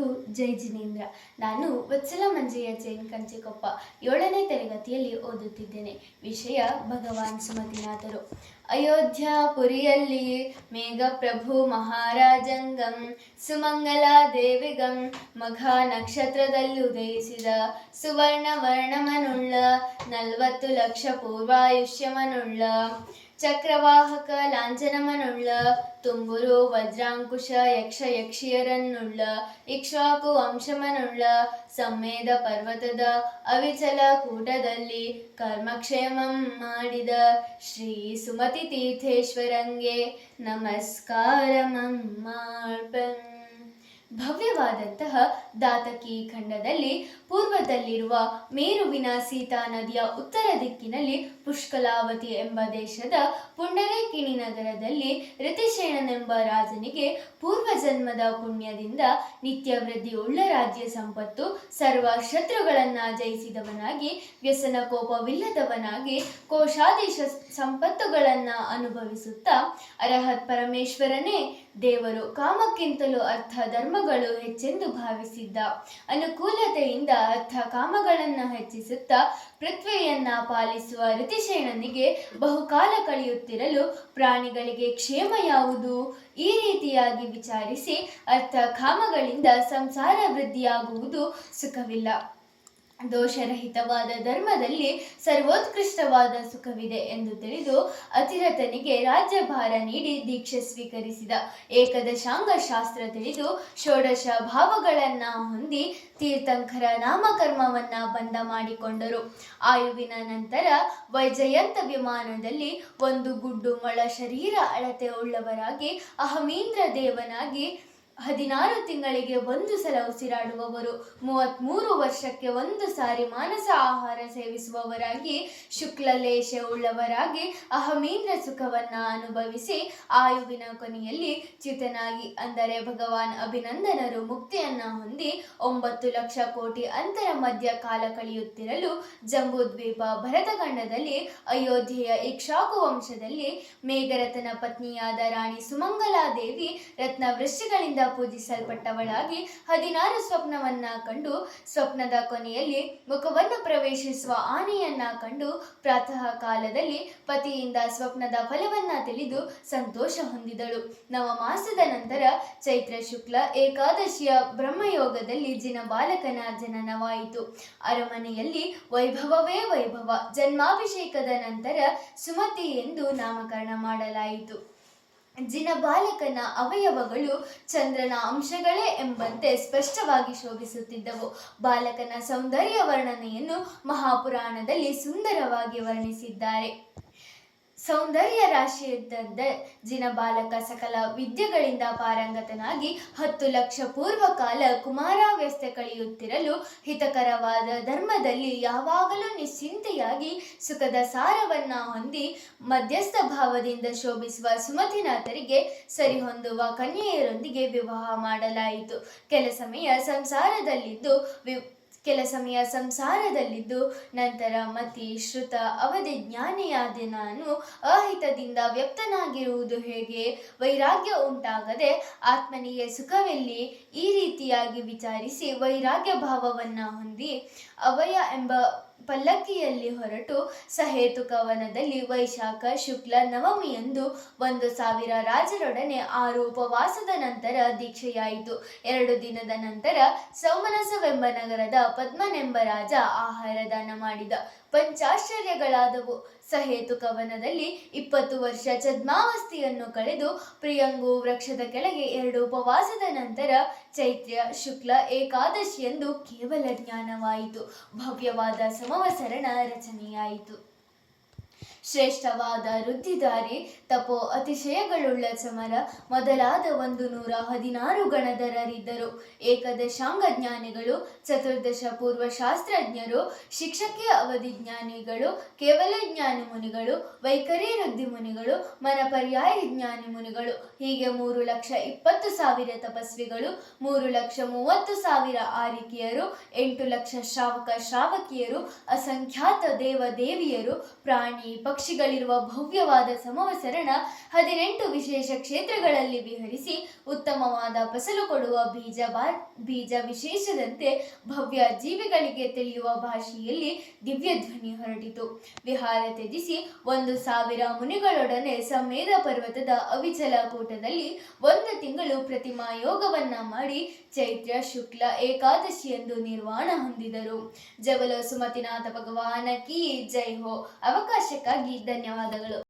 ಎಲ್ಲರಿಗೂ ಜೈ ಜಿನೇಂದ್ರ. ನಾನು ವತ್ಸಲ ಮಂಜಯ್ಯ ಜೈನ್ ಕಂಚಿಕೊಪ್ಪ ಏಳನೇ ತರಗತಿಯಲ್ಲಿ ಓದುತ್ತಿದ್ದೇನೆ. ವಿಷಯ ಭಗವಾನ್ ಸುಮತಿನಾಥರು. ಅಯೋಧ್ಯಾಪುರಿಯಲ್ಲಿ ಮೇಘಪ್ರಭು ಮಹಾರಾಜಂಗಂ ಸುಮಂಗಲ ದೇವಿಗಂ ಮಘ ನಕ್ಷತ್ರದಲ್ಲಿ ಉದಯಿಸಿದ ಸುವರ್ಣ ವರ್ಣಮನುಳ್ಳ ನಲವತ್ತು ಲಕ್ಷ ಪೂರ್ವಾಯುಷ್ಯಮನುಳ್ಳ ಚಕ್ರವಾಹಕ ಲಾಂಛನಮನುಳ್ಳ, ತುಂಬುರು ವಜ್ರಾಂಕುಶ ಯಕ್ಷ ಯಕ್ಷಿಯರನ್ನುಳ್ಳ ಇಕ್ಷಾಕು ವಂಶಮನುಳ್ಳ ಸಮ್ಮೇದ ಪರ್ವತದ ಅವಿಚಲ ಕೂಟದಲ್ಲಿ ಕರ್ಮಕ್ಷೇಮಂ ಮಾಡಿದ ಶ್ರೀ ಸುಮತಿ ತೀರ್ಥೇಶ್ವರಂಗೆ ನಮಸ್ಕಾರ ಭವ್ಯವಾದಂತಹ ದಾತಕಿ ಖಂಡದಲ್ಲಿ ಪೂರ್ವದಲ್ಲಿರುವ ಮೇರುವಿನ ಸೀತಾ ನದಿಯ ಉತ್ತರ ದಿಕ್ಕಿನಲ್ಲಿ ಪುಷ್ಕಲಾವತಿ ಎಂಬ ದೇಶದ ಪುಂಡರೇಕಿಣಿ ನಗರದಲ್ಲಿ ಋತಿಶೇಣನೆಂಬ ರಾಜನಿಗೆ ಪೂರ್ವ ಜನ್ಮದ ಪುಣ್ಯದಿಂದ ನಿತ್ಯ ವೃದ್ಧಿಯುಳ್ಳ ರಾಜ್ಯ ಸಂಪತ್ತು ಸರ್ವ ಶತ್ರುಗಳನ್ನ ಜಯಿಸಿದವನಾಗಿ, ವ್ಯಸನ ಕೋಪವಿಲ್ಲದವನಾಗಿ ಕೋಶಾದೇಶ ಸಂಪತ್ತುಗಳನ್ನ ಅನುಭವಿಸುತ್ತಾ ಅರಹತ್ ಪರಮೇಶ್ವರನೇ ದೇವರು ಕಾಮಕ್ಕಿಂತಲೂ ಅರ್ಥ ಧರ್ಮಗಳು ಹೆಚ್ಚೆಂದು ಭಾವಿಸಿದ್ದ. ಅನುಕೂಲತೆಯಿಂದ ಅರ್ಥ ಕಾಮಗಳನ್ನು ಹೆಚ್ಚಿಸುತ್ತಾ ಪೃಥ್ವಿಯನ್ನ ಪಾಲಿಸುವ ಋತಿಶೇಣನಿಗೆ ಬಹುಕಾಲ ಕಳೆಯುತ್ತಿರಲು ಪ್ರಾಣಿಗಳಿಗೆ ಕ್ಷೇಮ ಯಾವುದು? ಈ ರೀತಿಯಾಗಿ ವಿಚಾರಿಸಿ ಅರ್ಥ ಕಾಮಗಳಿಂದ ಸಂಸಾರ ವೃದ್ಧಿಯಾಗುವುದು ಸುಖವಿಲ್ಲ. ದೋಷರಹಿತವಾದ ಧರ್ಮದಲ್ಲಿ ಸರ್ವೋತ್ಕೃಷ್ಟವಾದ ಸುಖವಿದೆ ಎಂದು ತಿಳಿದು ಅತಿರಥನಿಗೆ ರಾಜ್ಯಭಾರ ನೀಡಿ ದೀಕ್ಷೆ ಸ್ವೀಕರಿಸಿದ ಏಕದಶಾಂಗ ಶಾಸ್ತ್ರ ತಿಳಿದು ಷೋಡಶ ಭಾವಗಳನ್ನ ಹೊಂದಿ ತೀರ್ಥಂಕರ ನಾಮಕರ್ಮವನ್ನ ಬಂದ ಮಾಡಿಕೊಂಡರು. ಆಯುವಿನ ನಂತರ ವೈಜಯಂತ ವಿಮಾನದಲ್ಲಿ ಒಂದು ಗುಡ್ಡು ಮೊಳ ಶರೀರ ಅಳತೆ ಉಳ್ಳವರಾಗಿ ಅಹಮೀಂದ್ರ ದೇವನಾಗಿ ಹದಿನಾರು ತಿಂಗಳಿಗೆ ಒಂದು ಸಲ ಉಸಿರಾಡುವವರು ಮೂವತ್ತ್ಮೂರು ವರ್ಷಕ್ಕೆ ಒಂದು ಸಾರಿ ಮಾನಸ ಆಹಾರ ಸೇವಿಸುವವರಾಗಿ, ಶುಕ್ಲಲೇಶ ಉಳ್ಳವರಾಗಿ ಅಹಮೀಂದ್ರ ಸುಖವನ್ನ ಅನುಭವಿಸಿ ಆಯುವಿನ ಕೊನೆಯಲ್ಲಿ ಚಿತನಾಗಿ ಅಂದರೆ ಭಗವಾನ್ ಅಭಿನಂದನರು ಮುಕ್ತಿಯನ್ನ ಹೊಂದಿ ಒಂಬತ್ತು ಲಕ್ಷ ಕೋಟಿ ಅಂತರ ಮಧ್ಯ ಕಾಲ ಕಳೆಯುತ್ತಿರಲು ಜಂಬೂದ್ವೀಪ ಭರತಖಂಡದಲ್ಲಿ ಅಯೋಧ್ಯೆಯ ಇಕ್ಷಾಕು ವಂಶದಲ್ಲಿ ಮೇಘರತನ ಪತ್ನಿಯಾದ ರಾಣಿ ಸುಮಂಗಲಾದೇವಿ ರತ್ನ ವೃಷ್ಟಿಗಳಿಂದ ಪೂಜಿಸಲ್ಪಟ್ಟವಳಾಗಿ ಹದಿನಾರು ಸ್ವಪ್ನವನ್ನ ಕಂಡು ಸ್ವಪ್ನದ ಕೊನೆಯಲ್ಲಿ ಮುಖವನ್ನು ಪ್ರವೇಶಿಸುವ ಆನೆಯನ್ನ ಕಂಡು ಪ್ರಾತಃ ಕಾಲದಲ್ಲಿ ಪತಿಯಿಂದ ಸ್ವಪ್ನದ ಫಲವನ್ನ ತಿಳಿದು ಸಂತೋಷ ಹೊಂದಿದಳು. ನವಮಾಸದ ನಂತರ ಚೈತ್ರ ಶುಕ್ಲ ಏಕಾದಶಿಯ ಬ್ರಹ್ಮಯೋಗದಲ್ಲಿ ಜಿನ ಬಾಲಕನ ಜನನವಾಯಿತು. ಅರಮನೆಯಲ್ಲಿ ವೈಭವವೇ ವೈಭವ. ಜನ್ಮಾಭಿಷೇಕದ ನಂತರ ಸುಮತಿ ಎಂದು ನಾಮಕರಣ ಮಾಡಲಾಯಿತು. ಜಿನ ಬಾಲಕನ ಅವಯವಗಳು ಚಂದ್ರನ ಅಂಶಗಳೇ ಎಂಬಂತೆ ಸ್ಪಷ್ಟವಾಗಿ ಶೋಭಿಸುತ್ತಿದ್ದವು. ಬಾಲಕನ ಸೌಂದರ್ಯ ವರ್ಣನೆಯನ್ನು ಮಹಾಪುರಾಣದಲ್ಲಿ ಸುಂದರವಾಗಿ ವರ್ಣಿಸಿದ್ದಾರೆ. ಸೌಂದರ್ಯ ರಾಶಿಯಿದ್ದಂತೆ ಜಿನ ಬಾಲಕ ಸಕಲ ವಿದ್ಯೆಗಳಿಂದ ಪಾರಂಗತನಾಗಿ ಹತ್ತು ಲಕ್ಷ ಪೂರ್ವ ಕಾಲ ಕುಮಾರಾವ್ಯಸ್ತೆ ಕಳೆಯುತ್ತಿರಲು ಹಿತಕರವಾದ ಧರ್ಮದಲ್ಲಿ ಯಾವಾಗಲೂ ನಿಶ್ಚಿಂತೆಯಾಗಿ ಸುಖದ ಸಾರವನ್ನ ಹೊಂದಿ ಮಧ್ಯಸ್ಥ ಭಾವದಿಂದ ಶೋಭಿಸುವ ಸುಮತಿನಾಥರಿಗೆ ಸರಿಹೊಂದುವ ಕನ್ಯೆಯರೊಂದಿಗೆ ವಿವಾಹ ಮಾಡಲಾಯಿತು. ಕೆಲ ಸಮಯ ಸಂಸಾರದಲ್ಲಿದ್ದು ವಿ ಕೆಲ ಸಮಯ ಸಂಸಾರದಲ್ಲಿದ್ದು, ನಂತರ ಮತಿ ಶ್ರುತ ಅವಧಿ ಜ್ಞಾನಿಯಾದ ನಾನು ಅಹಿತದಿಂದ ವ್ಯಕ್ತನಾಗಿರುವುದು ಹೇಗೆ? ವೈರಾಗ್ಯ ಉಂಟಾಗದೆ ಆತ್ಮನಿಗೆ ಸುಖವೆಲ್ಲಿ? ಈ ರೀತಿಯಾಗಿ ವಿಚಾರಿಸಿ ವೈರಾಗ್ಯ ಭಾವವನ್ನು ಹೊಂದಿ ಅವಯ ಎಂಬ ಪಲ್ಲಕ್ಕಿಯಲ್ಲಿ ಹೊರಟು ಸಹೇತುಕವನದಲ್ಲಿ ವೈಶಾಖ, ಶುಕ್ಲ ನವಮಿಯಂದು ಒಂದು ಸಾವಿರ ರಾಜರೊಡನೆ ಆರು ಉಪವಾಸದ ನಂತರ ದೀಕ್ಷೆಯಾಯಿತು. ಎರಡು ದಿನದ ನಂತರ ಸೌಮನಸವೆಂಬ ನಗರದ ಪದ್ಮನೆಂಬ ರಾಜ ಆಹಾರ ದಾನ ಮಾಡಿದ. ಪಂಚಾಶ್ಚರ್ಯಗಳಾದವು. ಸಹೇತು ಕವನದಲ್ಲಿ ಇಪ್ಪತ್ತು ವರ್ಷ ಚದ್ಮಾವಸ್ಥೆಯನ್ನು ಕಳೆದು ಪ್ರಿಯಂಗು ವೃಕ್ಷದ ಕೆಳಗೆ ಎರಡು ಉಪವಾಸದ ನಂತರ ಚೈತ್ರ ಶುಕ್ಲ, ಏಕಾದಶಿಯಂದು ಕೇವಲ ಜ್ಞಾನವಾಯಿತು. ಭವ್ಯವಾದ ಸಮವಸರಣ ರಚನೆಯಾಯಿತು. ಶ್ರೇಷ್ಠವಾದ ವೃದ್ಧಿದಾರಿ ತಪೋ ಅತಿಶಯಗಳುಳ್ಳ ಚಮರ ಮೊದಲಾದ ಒಂದು ನೂರ ಹದಿನಾರು ಗಣಧರರಿದ್ದರು. ಏಕದಶಾಂಗ ಜ್ಞಾನಿಗಳು, ಚತುರ್ದಶ ಪೂರ್ವ ಶಾಸ್ತ್ರಜ್ಞರು ಶಿಕ್ಷಕಿಯ ಅವಧಿ ಜ್ಞಾನಿಗಳು, ಕೇವಲ ಜ್ಞಾನಿ ಮುನಿಗಳು, ವೈಖರಿ ವೃದ್ಧಿ ಮುನಿಗಳು, ಮನಪರ್ಯಾಯ ಜ್ಞಾನಿ ಮುನಿಗಳು, ಹೀಗೆ ಮೂರು ಲಕ್ಷ ಇಪ್ಪತ್ತು ಸಾವಿರ ತಪಸ್ವಿಗಳು, ಮೂರು ಲಕ್ಷ ಮೂವತ್ತು ಸಾವಿರ ಆರಿಕೆಯರು, ಎಂಟು ಲಕ್ಷ ಶ್ರಾವಕ ಶ್ರಾವಕಿಯರು, ಅಸಂಖ್ಯಾತ ದೇವ ದೇವಿಯರು ಪ್ರಾಣಿ ಪಕ್ಷಿಗಳಿರುವ ಭವ್ಯವಾದ ಸಮವಸರಣ ಹದಿನೆಂಟು ವಿಶೇಷ ಕ್ಷೇತ್ರಗಳಲ್ಲಿ ವಿಹರಿಸಿ ಉತ್ತಮವಾದ ಫಸಲು ಕೊಡುವ ಬೀಜ ಬಾ, ಬೀಜ ವಿಶೇಷದಂತೆ ಭವ್ಯ ಜೀವಿಗಳಿಗೆ ತಿಳಿಯುವ ಭಾಷೆಯಲ್ಲಿ ದಿವ್ಯ ಧ್ವನಿ ಹೊರಟಿತು. ವಿಹಾರ ತ್ಯಜಿಸಿ ಒಂದು ಸಾವಿರ ಮುನಿಗಳೊಡನೆ ಸಮೇಧ ಪರ್ವತದ ಅವಿಚಲ ಕೂಟದಲ್ಲಿ ಒಂದು ತಿಂಗಳು ಪ್ರತಿಮಾ ಯೋಗವನ್ನ ಮಾಡಿ ಚೈತ್ರ, ಶುಕ್ಲ ಏಕಾದಶಿಯಂದು ನಿರ್ವಾಣ ಹೊಂದಿದರು. ಜವಲ ಸುಮತಿನಾಥ ಭಗವಾನ ಕಿ ಜೈ ಹೋ. ಅವಕಾಶಕ್ಕಾಗಿ ಧನ್ಯವಾದಗಳು.